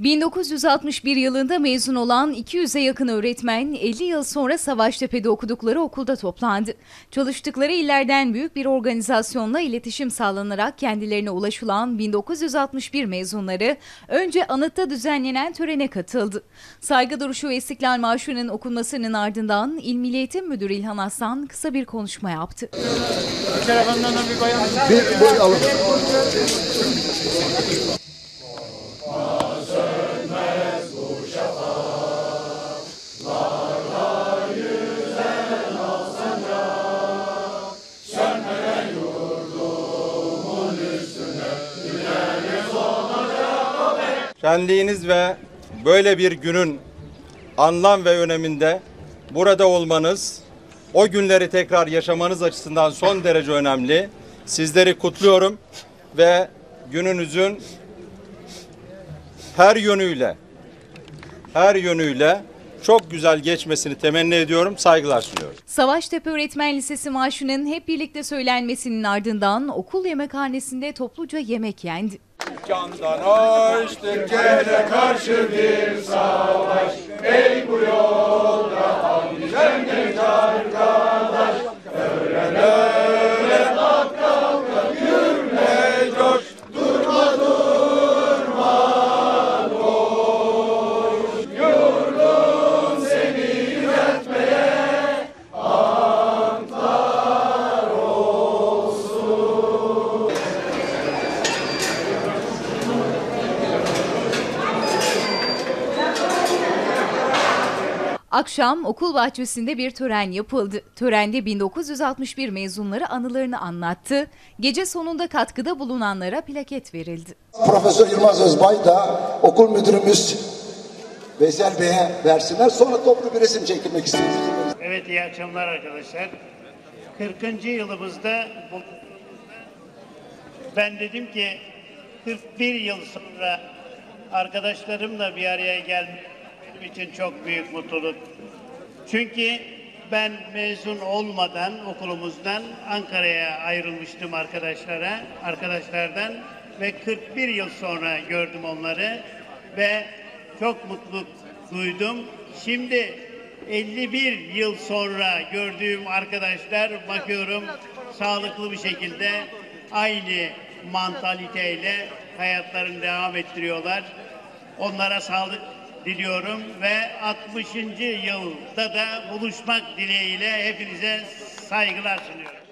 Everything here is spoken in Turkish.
1961 yılında mezun olan 200'e yakın öğretmen 50 yıl sonra Savaştepe'de okudukları okulda toplandı. Çalıştıkları illerden büyük bir organizasyonla iletişim sağlanarak kendilerine ulaşılan 1961 mezunları önce anıtta düzenlenen törene katıldı. Saygı duruşu ve İstiklal Marşı'nın okunmasının ardından İl Milli Eğitim Müdürü İlhan Aslan kısa bir konuşma yaptı. Bir boy alın. Şenliğiniz ve böyle bir günün anlam ve öneminde burada olmanız, o günleri tekrar yaşamanız açısından son derece önemli. Sizleri kutluyorum ve gününüzün her yönüyle, her yönüyle çok güzel geçmesini temenni ediyorum, saygılar sunuyorum. Savaştepe Öğretmen Lisesi Marşı'nın hep birlikte söylenmesinin ardından okul yemekhanesinde topluca yemek yendi. Candan açtık gene karşı bir savaş Akşam okul bahçesinde bir tören yapıldı. Törende 1961 mezunları anılarını anlattı. Gece sonunda katkıda bulunanlara plaket verildi. Profesör Yılmaz Özbay da okul müdürümüz Veysel Bey'e versinler. Sonra toplu bir resim çekilmek istiyoruz. Evet iyi akşamlar arkadaşlar. 40. yılımızda ben dedim ki 41 yıl sonra arkadaşlarımla bir araya gelmek benim için çok büyük mutluluk. Çünkü ben mezun olmadan okulumuzdan Ankara'ya ayrılmıştım arkadaşlara, arkadaşlardan ve 41 yıl sonra gördüm onları ve çok mutluluk duydum. Şimdi 51 yıl sonra gördüğüm arkadaşlar bakıyorum sağlıklı bir şekilde aynı mantaliteyle hayatlarını devam ettiriyorlar. Onlara sağlık diliyorum ve 60. yılda da buluşmak dileğiyle hepinize saygılar sunuyorum.